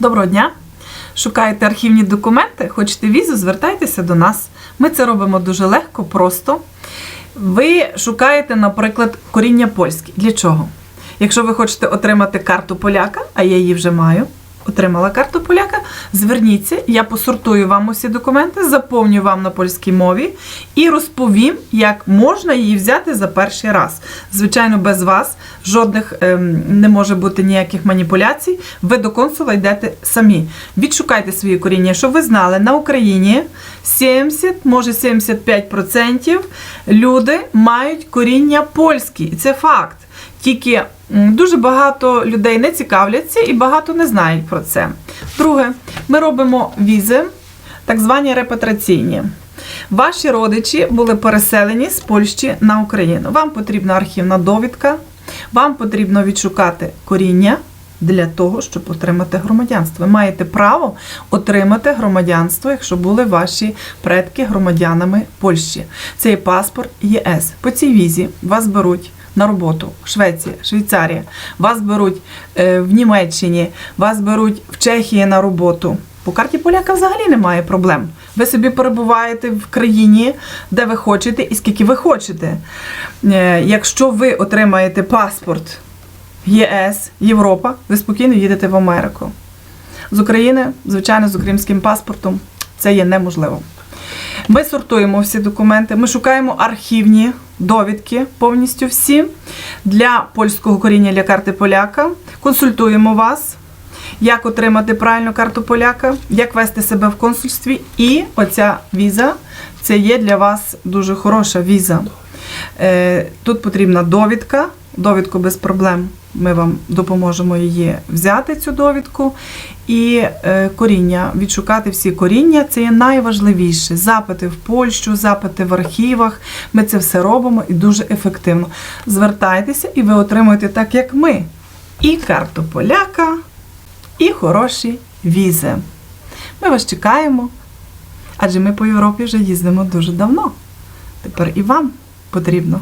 Доброго дня! Шукаєте архівні документи, хочете візу, звертайтеся до нас. Ми це робимо дуже легко, просто. Ви шукаєте, наприклад, коріння польське. Для чого? Якщо ви хочете отримати карту поляка, а я її вже маю, отримала карту поляка, зверніться, я посортую вам усі документи, заповню вам на польській мові і розповім, як можна її взяти за перший раз. Звичайно, без вас жодних ем, не може бути ніяких маніпуляцій. Ви до консула йдете самі. Відшукайте свої коріння, щоб ви знали, на Україні 70, може 75% люди мають коріння польські. І це факт. Тільки дуже багато людей не цікавляться і багато не знають про це. Друге, ми робимо візи, так звані репатраційні. Ваші родичі були переселені з Польщі на Україну. Вам потрібна архівна довідка, вам потрібно відшукати коріння для того, щоб отримати громадянство. Ви маєте право отримати громадянство, якщо були ваші предки громадянами Польщі. Це є паспорт ЄС. По цій візі вас беруть на роботу Швеція, Швейцарія, вас беруть е, в Німеччині, вас беруть в Чехії на роботу. По карті поляка взагалі немає проблем. Ви собі перебуваєте в країні, де ви хочете і скільки ви хочете. Е, Якщо ви отримаєте паспорт ЄС, Європа, ви спокійно їдете в Америку. З України, звичайно, з українським паспортом це є неможливо. Ми сортуємо всі документи, ми шукаємо архівні довідки повністю всі для польського коріння для карти поляка. Консультуємо вас, як отримати правильну карту поляка, як вести себе в консульстві. І оця віза це є для вас дуже хороша віза. Е, Тут потрібна довідка, довідку без проблем. Ми вам допоможемо її взяти, цю довідку. І е, коріння, відшукати всі коріння це є найважливіше. Запити в Польщу, запити в архівах. Ми це все робимо і дуже ефективно. Звертайтеся, і ви отримуєте так, як ми. І карту поляка, і хороші візи. Ми вас чекаємо, адже ми по Європі вже їздимо дуже давно. Тепер і вам потрібно